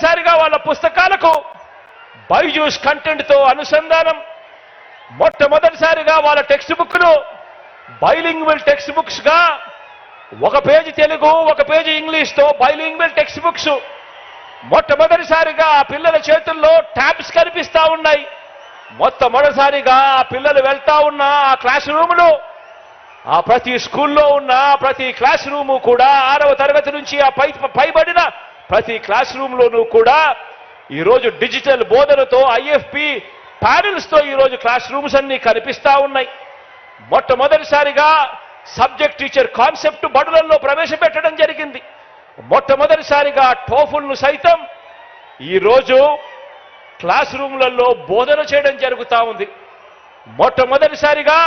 మొట్టమొదటిసారిగా వాళ్ళ పుస్తకాలకు బైజూస్ కంటెంట్తో అనుసంధానం. మొట్టమొదటిసారిగా వాళ్ళ టెక్స్ట్ బుక్లు బైలింగ్వల్ టెక్స్ట్ బుక్స్గా ఒక పేజీ తెలుగు ఒక పేజీ ఇంగ్లీష్తో బైలింగ్వల్ టెక్స్ట్ బుక్స్ మొట్టమొదటిసారిగా ఆ పిల్లల చేతుల్లో ట్యాబ్స్ కనిపిస్తా ఉన్నాయి. మొట్టమొదటిసారిగా ఆ పిల్లలు వెళ్తా ఉన్న ఆ క్లాస్ రూములు. ఆ ప్రతి స్కూల్లో ఉన్న ప్రతి క్లాస్ రూము కూడా ఆరవ తరగతి నుంచి ఆ పై పైబడిన ప్రతి క్లాస్ రూమ్లోనూ కూడా ఈరోజు డిజిటల్ బోధనతో ఐఎఫ్పి ప్యానెల్స్తో ఈరోజు క్లాస్ రూమ్స్ అన్ని కనిపిస్తా ఉన్నాయి. మొట్టమొదటిసారిగా సబ్జెక్ట్ టీచర్ కాన్సెప్ట్ బడులలో ప్రవేశపెట్టడం జరిగింది. మొట్టమొదటిసారిగా టోఫుల్ను సైతం ఈరోజు క్లాస్ రూమ్లలో బోధన చేయడం జరుగుతూ ఉంది. మొట్టమొదటిసారిగా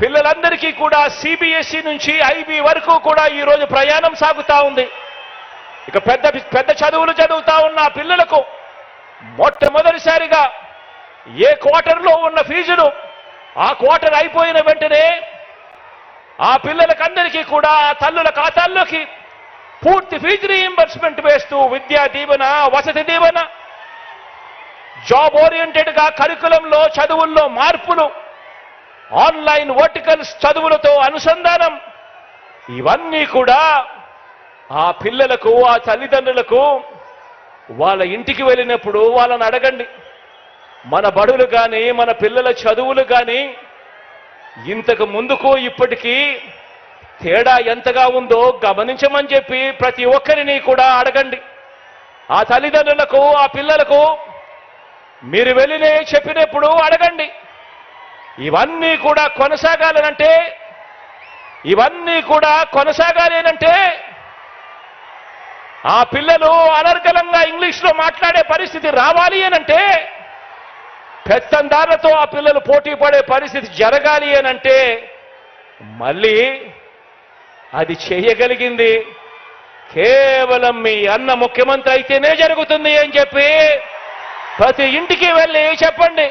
పిల్లలందరికీ కూడా సిబిఎస్ఈ నుంచి ఐబీ వరకు కూడా ఈరోజు ప్రయాణం సాగుతూ ఉంది. ఇక పెద్ద పెద్ద చదువులు చదువుతా ఉన్న పిల్లలకు మొట్టమొదటిసారిగా ఏ క్వార్టర్లో ఉన్న ఫీజులు ఆ క్వార్టర్ అయిపోయిన వెంటనే ఆ పిల్లలకందరికీ కూడా తల్లుల ఖాతాల్లోకి పూర్తి ఫీజు రీయింబర్స్మెంట్ వేస్తూ విద్యా దీవెన వసతి దీవెన జాబ్ ఓరియంటెడ్గా కరికులంలో చదువుల్లో మార్పులు ఆన్లైన్ వర్టికల్స్ చదువులతో అనుసంధానం ఇవన్నీ కూడా ఆ పిల్లలకు ఆ తల్లిదండ్రులకు వాళ్ళ ఇంటికి వెళ్ళినప్పుడు వాళ్ళని అడగండి. మన బడులు కానీ మన పిల్లల చదువులు కానీ ఇంతకు ముందుకు ఇప్పటికీ తేడా ఎంతగా ఉందో గమనించమని చెప్పి ప్రతి ఒక్కరిని కూడా అడగండి. ఆ తల్లిదండ్రులకు ఆ పిల్లలకు మీరు వెళ్ళినే చెప్పినప్పుడు అడగండి. ఇవన్నీ కూడా కొనసాగాలనంటే ఇవన్నీ కూడా కొనసాగాలేనంటే ఆ పిల్లలు అనర్గలంగా ఇంగ్లీష్లో మాట్లాడే పరిస్థితి రావాలి అనంటే పెత్తందారులతో ఆ పిల్లలు పోటీ పడే పరిస్థితి జరగాలి అనంటే మళ్ళీ అది చేయగలిగింది కేవలం మీ అన్న ముఖ్యమంత్రి అయితేనే జరుగుతుంది అని చెప్పి ప్రతి ఇంటికి వెళ్ళి చెప్పండి.